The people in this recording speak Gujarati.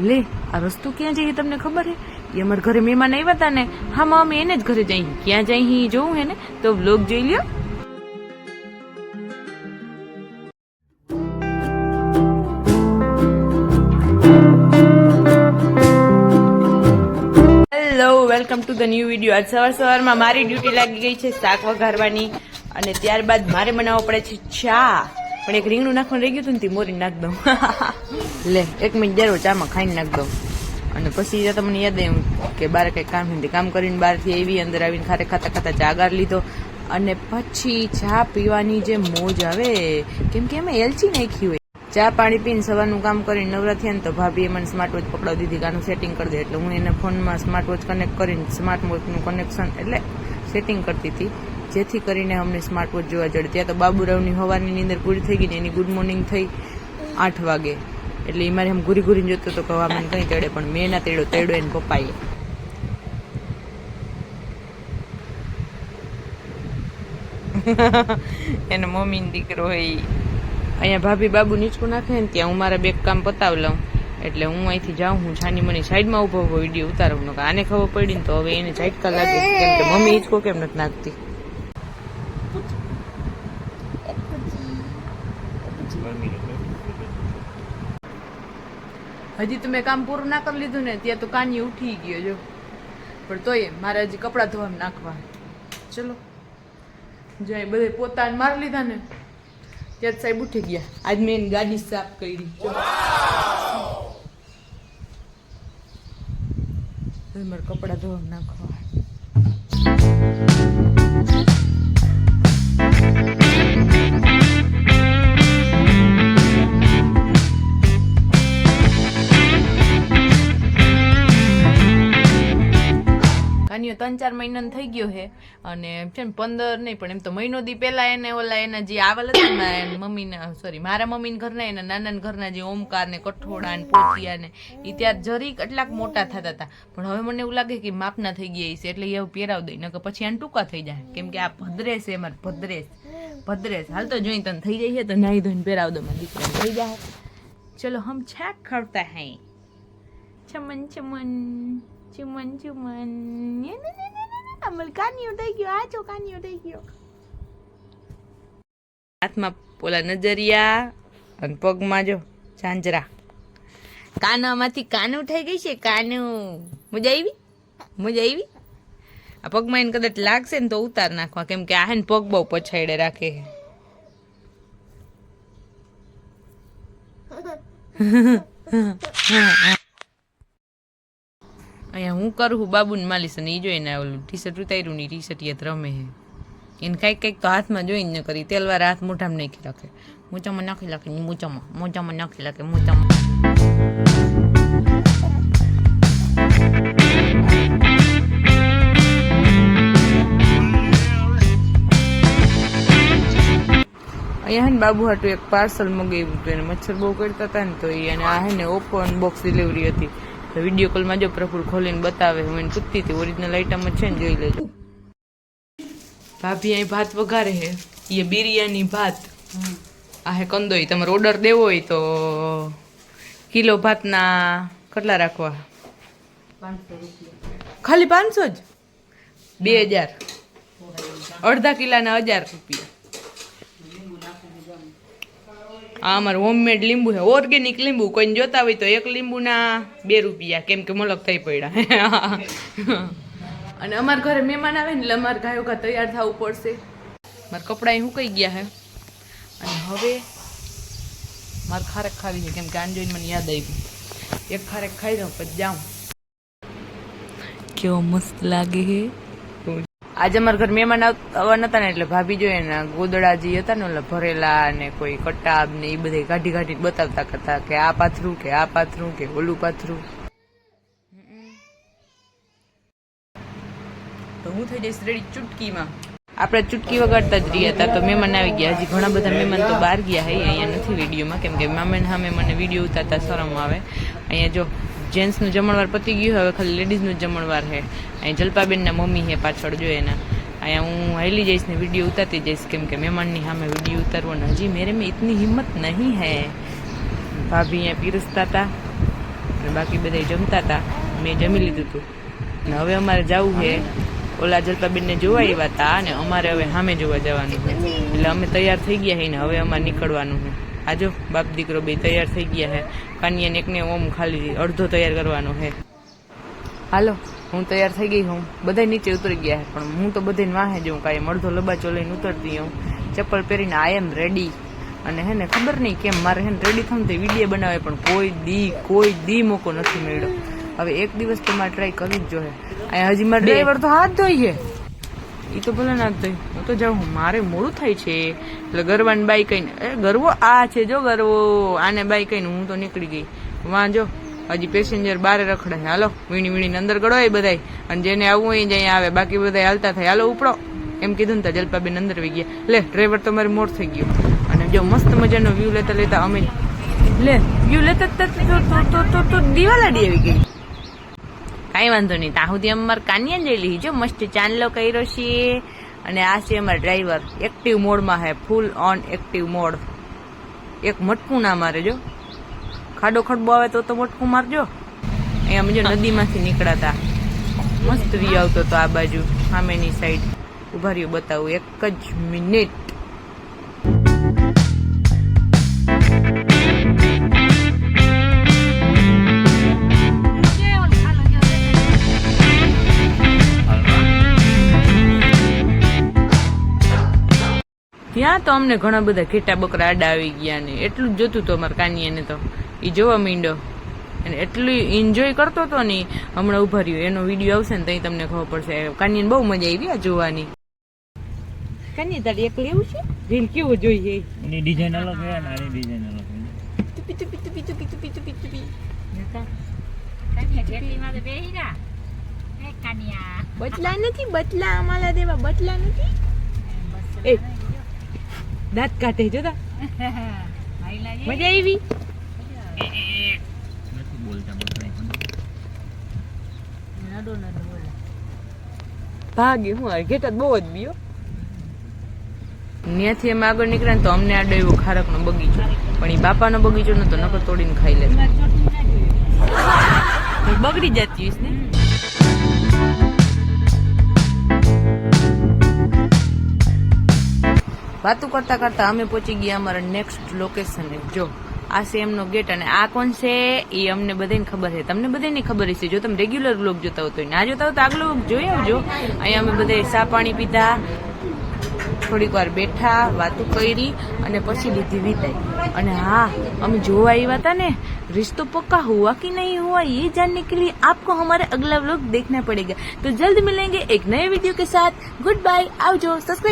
લે, આ રસ્તો ક્યાં જઈએ તમને ખબર હે? એ અમારા ઘરે મહેમાન આવ્યા હતા ને, હા અમે એને જ ઘરે જઈ, ક્યાં જઈ જોવું હે ને? તો વ્લોગ જોઈ લ્યો. Hello welcome to the new video આજ સવાર સવારમાં મારી ડ્યુટી લાગી ગઈ છે શાક વઘારવાની. અને ત્યારબાદ મારે બનાવવો પડે છે ચા. પણ એક રીંગણું નાખવાનું રહી ગયું હતું ને તે મોરી નાખ દઉં. લે, એક મિનિટ જરો ચામાં ખાઈને નાખ દઉં. અને પછી તો મને યાદ આવ્યું કે બાર કંઈક કામ નથી કામ કરીને બહારથી આવી, અંદર આવીને ખાતે ખાતા ખાતા જાગાર લીધો. અને પછી ચા પીવાની જે મોજ આવે, કેમ કે એમાં એલચી નાખી હોય. ચા પાણી પીને સવારનું કામ કરીને નવરા થયા ને તો ભાભીએ મને સ્માર્ટ વોચ પકડાવી દીધી કે આનું સેટિંગ કરી દે. એટલે હું એને ફોનમાં સ્માર્ટ વોચ કનેક્ટ કરીને સ્માર્ટ વોચનું કનેક્શન એટલે સેટિંગ કરતી હતી. જેથી કરીને અમને સ્માર્ટ વોચ જોવા જડે. ત્યાં તો બાબુરાવની હવાની નીંદર પૂરી થઈ ગઈ ને એની ગુડ મોર્નિંગ થઈ આઠ વાગે. એટલે એ મારે આમ ઘૂરી ઘૂરીને જોતો હતો કે હવે મને કંઈ તેડે, પણ મેં ના તેડો તેડો એને પપ્પાએ. એનો મમ્મીનો દીકરો હોય. અહીંયા ભાભી બાબુ નીચકું નાખે ને ત્યાં હું મારા બે કામ પતાવ લઉં. એટલે હું અહીંથી જાઉં, હું છાની મને સાઈડમાં ઊભો ઊભો વીડિયો ઉતારું. નકર આને ખબર પડી ને તો હવે એને ઝાટકા લાગે. કેમ કે મમ્મી હિંચકો કેમ નથી નાખતી? હજી તો મેં કામ પૂરું ના કરી લીધું ને, ત્યાં તો કાની ઉઠી ગયો, જો. પણ તોય મારે હજી કપડાં ધોવા નાખવા. ચલો. જાય બધે પોતાને મારી લીધા ને, ત્યાં જ સાહેબ ઉઠી ગયા. આજ મેં એની ગાડી સાફ કરી. મારે કપડાં ધોવા નાખવા. કાનિયો ત્રણ ચાર મહિનાનો થઈ ગયો છે. અને છે ને પંદર નહીં, પણ એમ તો મહિનો દી પહેલાં એને ઓલા એના જે આવેલ હતા એના મમ્મીના સોરી મારા મમ્મીના ઘરના, એના નાના ઘરના જે ઓમકાર ને કઠોળા ને પોતિયા ને એ ત્યાં જરીક કેટલાક મોટા થતા હતા. પણ હવે મને એવું લાગે કે માપના થઈ ગયા છે, એટલે એ પહેરાવ દઈ નકર પછી આને ટૂંકા થઈ જાય. કેમ કે આ ભદ્રેશ છે, મારે ભદ્રેશ. ભદ્રેશ, હાલ તો જોઈ તને થઈ જાય તો નાહી ધોઈને પહેરાવ દો મારા દીકરા થઈ જાય. ચલો, હમ છાક ખડતા હૈ. ચમન ચમન ચુમન ચુમન ને ને ને ને ને અમલ કાનિયો થઈ ગયો આ છો કાનિયો થઈ ગયો હાથમાં પોલા નજરિયા અને પગમાં જો ઝાંઝરા કાનામાંથી કાનું થઈ ગઈ છે કાનું મજા આવી મજા આવી આ પગમાં એને કદાચ લાગશે ને તો ઉતાર નાખવા કેમ કે આ હે ને પગ બહુ પછાડે રાખે અહીંયા હું કરું બાબુને માલીશ અને એ જોઈને ઓલું ટી શર્ટ ઉતાર્યું ને ટી શર્ટ યાદ રમે હે એને કાંઈક કંઈક તો હાથમાં જોઈને કરી. તેલવાર હાથ મોઢામાં નાખી રાખે. મોચામાં નાખી રાખે મોચામાં મોચામાં નાખી રાખે મોચામાં અહીંયા હે ને બાબુ હાટું એક પાર્સલ મગાવ્યું હતું. એને મચ્છર બહુ કરતા હતા ને તો એ અને આ હે ને ઓપન બોક્સ ડિલિવરી હતી. વીડિયો કોલમાં જો પ્રફુલ ખોલીને બતાવે, હું એને પૂછતી હતી ઓરિજિનલ આઈટમ જ છે ને, જોઈ લેજો. ભાભી અહીં ભાત વઘારે હે એ બિરયાની ભાત. આ હે કંદોઈ. તમારે ઓર્ડર દેવો હોય તો કિલો ભાતના કેટલા રાખવા? ખાલી પાંચસો જ? બે હજાર. અડધા કિલાના હજાર રૂપિયા. આ અમારું હોમમેડ લીંબુ છે. ઓર્ગેનિક લીંબુ. કોઈને જોતા હોય તો એક લીંબુના બે રૂપિયા. કેમ કે મલક થઈ પડ્યા. અને અમારા ઘરે મહેમાન આવે ને એટલે અમારે ગાયો ઘા તૈયાર થવું પડશે. મારા કપડાં સુકાઈ ગયા છે. અને હવે મારે ખારેક ખાવી છે. કેમ કે આને જોઈને મને યાદ આવ્યું એક ખારેક ખાઈ દઉં પછી જાઉં. કેવો મસ્ત લાગે છે આજે અમારા ઘર મહેમાન આવવાના હતા ને એટલે ભાભી જોઈએ ને ગોદડા જે હતા ને ઓલા ભરેલા ને કોઈ કટાબ ને એ બધે કાઢી કાઢી બતાવતા કરતા કે આ પાથરું કે આ પાથરું કે ઓલું પાથરું. તો હું થઈ જઈશ રેડી ચૂટકીમાં. આપણે ચૂટકી વગાડતા જ રહ્યા હતા તો મહેમાન આવી ગયા. હજી ઘણા બધા મહેમાન તો બહાર ગયા હે અહીંયા નથી વિડીયોમાં. કેમ કે મામેન સામે મને વીડિયો ઉતારતા શરમ આવે. અહીંયા જો જેન્ટ્સનું જમણવાર પતી ગયું હવે ખાલી લેડીઝનું જ જમણવાર છે. અહીં જલપાબેનના મમ્મી છે પાછળ જો એના. અહીંયા હું હેલી જઈશ ને વીડિયો ઉતારતી જઈશ, કેમ કે મહેમાનની સામે વીડિયો ઉતારવાનો. હજી મેરે મેં ઇતની હિંમત નહીં હે. ભાભી અહીંયા પીરસતા હતા ને બાકી બધા જમતા હતા મેં જમી લીધું હતું ને હવે અમારે જવું છે. ઓલા જલપાબેનને જોવા આવ્યા હતા અને અમારે હવે સામે જોવા જવાનું છે. એટલે અમે તૈયાર થઈ ગયા છીએ ને હવે અમારે નીકળવાનું છે. આજો બાપ દીકરો બે તૈયાર થઈ ગયા છે કાનિયાને એકને ઓમ ખાલી અડધો તૈયાર કરવાનો છે હાલો હું તૈયાર થઈ ગઈ હું બધા નીચે ઉતરી ગયા છે પણ હું તો બધાને વાહે જઉં કાંઈ અડધો લબાચો લઈને ઉતરતી હું ચપ્પલ પહેરીને આઈ એમ રેડી અને હે ને ખબર નહીં કેમ મારે હે ને રેડી થવું તે વીડિયો બનાવે પણ કોઈ દી કોઈ દી મોકો નથી મળ્યો. હવે એક દિવસ તો મારે ટ્રાય કરવી જ જોઈએ. હજી મારે ડ્રાઈવર તો હાથ ધોઈએ એ તો ભલે ના જ હું તો જાઉં મારે મોડું થાય છે. એટલે ગરવાની બાઈ કહીને, એ ગરવો આ છે જો ગરવો આને બાઈ કહીને હું તો નીકળી ગઈ. વાંજો. હજી પેસેન્જર બારે રખડે છે હાલો, વીણી વીણીને અંદર ગળવાય બધાય. અને જેને આવવું હોય જ આવે. બાકી બધા હાલતા થાય. હાલો, ઉપડો. એમ કીધું ને જલપા જલપાબેન અંદર વહી ગયા. લે, ડ્રાઈવર તો મારે મોડ થઈ ગયો. અને જો મસ્ત મજાનો વ્યૂ લેતા લેતા અમે લે વ્યૂ લેતા તો દિવાલાડી આવી ગઈ. કાંઈ વાંધો નહીં. ત્યાં સુધી અમારે કાનિયા લઈ લીધી જો મસ્ત ચાંદલો કર્યો છીએ અને આ છે અમારા ડ્રાઈવર. એક્ટિવ મોડમાં હે. ફૂલ ઓન એક્ટિવ મોડ એક મટકું ના મારે, જો. ખાડો ખડબો આવે તો તો મટકું મારજો. અહીંયા જો નદીમાંથી નીકળાતા. મસ્ત વ્યૂ આવતો હતો આ બાજુ. સામેની સાઈડ ઊભા રહ્યું બતાવું. એક જ મિનિટ ત્યાં તો અમને ઘણા બધા ઘેટા બકરા આડા આવી ગયા ને એટલું જ જોતું હતું અમારા કાનિયાને તો. એ જોવા માંડ્યો. અને એટલું એન્જોય કરતો હતો ને હમણાં ઊભા રહ્યો. એનો વીડિયો આવશે ને ત્યાં તમને ખબર પડશે. કાનિયાને બહુ મજા આવી આ જોવાની. કાનિયા તારે એક લેવું છે? રીલ કેવું જોઈએ એની ડિઝાઇન અલગ છે ને આની ડિઝાઇન અલગ છે તુપી તુપી તુપી તુપી તુપી તુપી તુપી બટલા નથી બટલા અમારા દેવા બટલા નથી? એ દાંત કાઢે જોતા મજા આવી? નથી બોલતા બધા ભાગે હું આ ઘેટા તો બહુ જ બીયો ત્યાંથી અમે આગળ નીકળ્યા ને તો અમને આડો એવો ખારકનો બગીચો. પણ એ બાપાનો બગીચો નતો નકર તોડીને ખાઈ લે બગડી જતી હોઈશ ને? વાતું કરતા કરતા અમે પહોંચી ગયા અમારા નેક્સ્ટ લોકેશને જો આ છે એમનો ગેટ અને આ કોણ છે એ અમને બધાને ખબર છે તમને બધાને ખબર હશે જો તમે રેગ્યુલર વ્લોગ જોતા હો તો ના જોતા હો તો આગલો vlog જોઈ આવજો અહીંયા અમે બધા ચા પાણી પીધા થોડીક વાર બેઠા વાતું કરી અને પછી લીધી વિદાય અને હા અમે જોવા આવ્યા હતા ને रिश्तो पक्का हुआ कि नहीं हुआ ये जानने के लिए आपको हमारे अगला व्लॉग देखना पड़ेगा तो जल्द मिलेंगे एक नए वीडियो के साथ गुड बाय आओ जो सब्सक्राइब